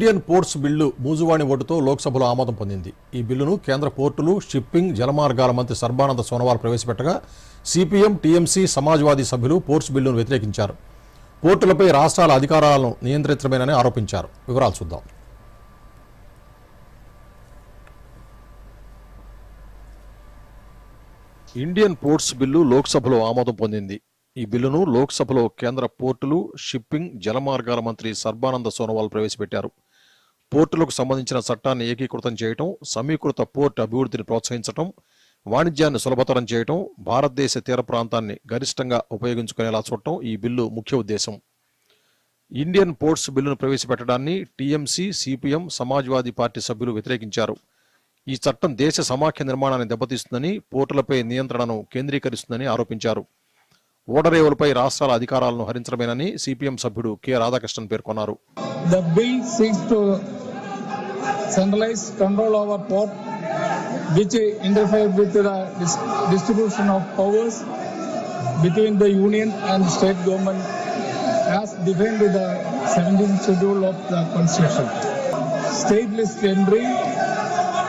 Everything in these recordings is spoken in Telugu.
ఇండియన్ పోర్ట్స్ బిల్లు మూజువాణి ఓటుతో లోక్సభలో ఆమోదం పొందింది. ఈ బిల్లును కేంద్ర పోర్టులు షిప్పింగ్ జలమార్గాల మంత్రి సర్బానంద సోనోవాల్ ప్రవేశపెట్టగా సిపిఎం టీఎంసీ సమాజ్వాదీ సభ్యులు పోర్ట్స్ బిల్లును వ్యతిరేకించారు. పోర్టులపై రాష్ట్రాల అధికారాలను నియంత్రించమేనని ఆరోపించారు. వివరాలు చూద్దాం. ఇండియన్ పోర్ట్స్ బిల్లు లోక్సభలో ఆమోదం పొందింది. ఈ బిల్లును లోక్సభలో కేంద్ర పోర్టులు షిప్పింగ్ జలమార్గాల మంత్రి సర్బానంద సోనోవాల్ ప్రవేశపెట్టారు. పోర్టులకు సంబంధించిన చట్టాన్ని ఏకీకృతం చేయటం సమీకృత పోర్టు అభివృద్ధిని ప్రోత్సహించటం వాణిజ్యాన్ని సులభతరం చేయటం భారతదేశ తీర ప్రాంతాన్ని గరిష్టంగా ఉపయోగించుకునేలా చూడటం ఈ బిల్లు ముఖ్య ఉద్దేశం. ఇండియన్ పోర్ట్స్ బిల్లును ప్రవేశపెట్టడాన్ని టీఎంసీ సిపిఎం సమాజ్వాదీ పార్టీ సభ్యులు వ్యతిరేకించారు. ఈ చట్టం దేశ సమాఖ్య నిర్మాణాన్ని దెబ్బతీస్తుందని పోర్టులపై నియంత్రణను కేంద్రీకరిస్తుందని ఆరోపించారు. ఓడరేవులపై రాష్ట్రాల అధికారాలను హరించడమేనని సిపిఎం సభ్యుడు కె రాధాకృష్ణన్ పేర్కొన్నారు The bill seeks to centralize control over port, which interfere with the dis- distribution of between the union and state government as defined in the 17th schedule of the constitution. State list entry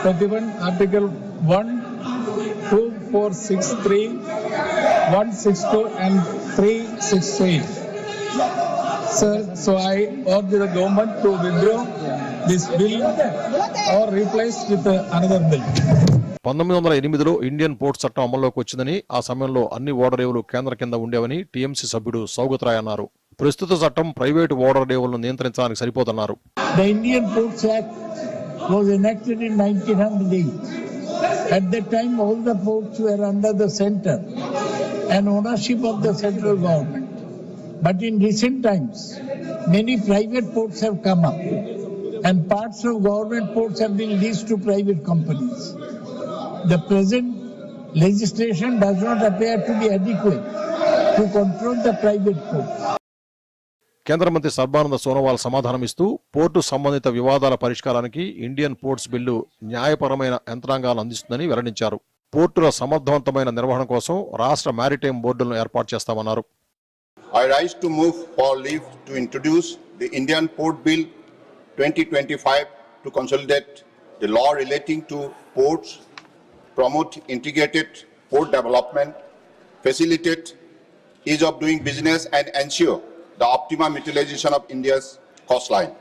31 article 1, 2, 4, 6, 3, 162 and 368. Sir, so I urge the government to withdraw this bill or replace with another bill. పంతొమ్మిది వందల ఎనిమిదిలో ఇండియన్ పోర్ట్ చట్టం అమల్లోకి వచ్చిందని ఆ సమయంలో అన్ని ఓడరేవులు కేంద్ర కింద ఉండేవని టీఎంసీ సభ్యుడు సౌగత్ రాయ్ అన్నారు ప్రస్తుత చట్టం ప్రైవేటు ఓడరేవులను నియంత్రించడానికి సరిపోదన్నారు The Indian Ports Act was enacted in 1908. At that time, all the ports were under the center and ownership of the central government. But in recent times, many private ports have come up and parts of government ports have been leased to private companies. The present legislation does not appear to be adequate to control the private ports. కేంద్ర మంత్రి సర్బానంద సోనోవాల్ సమాధానం ఇస్తూ పోర్టు సంబంధిత వివాదాల పరిష్కారానికి ఇండియన్ పోర్ట్స్ బిల్లు న్యాయపరమైన యంత్రాంగాలను అందిస్తుందని వెల్లడించారు. పోర్టుల సమర్థవంతమైన నిర్వహణ కోసం రాష్ట్ర మారిటైమ్ బోర్డులను ఏర్పాటు చేస్తామన్నారు. I rise to move for leave to introduce the Indian port bill twenty twenty five to consolidate the law relating to ports promote integrated port development facilitate ease of doing business and ensure the optimum utilization of India's coastline.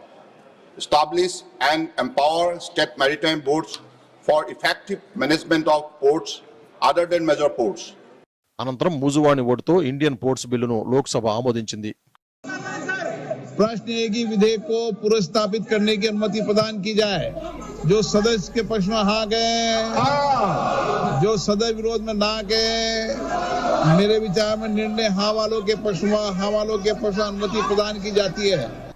Establish and empower state maritime boards for effective management of ports other than major ports. అనంతరం మూజువాణి ఓటుతో ఇండియన్ పోర్ట్స్ బిల్లును లోక్సభ ఆమోదించింది प्रश्न है कि विधेयक को पुनर्स्थापित करने की अनुमति प्रदान की जाए जो सदस्य के पक्ष में हाँ गए जो सदस्य विरोध में ना गए मेरे विचार में निर्णय हाँ वालों के पशुआ हाँ वालों के पशु अनुमति प्रदान की जाती है।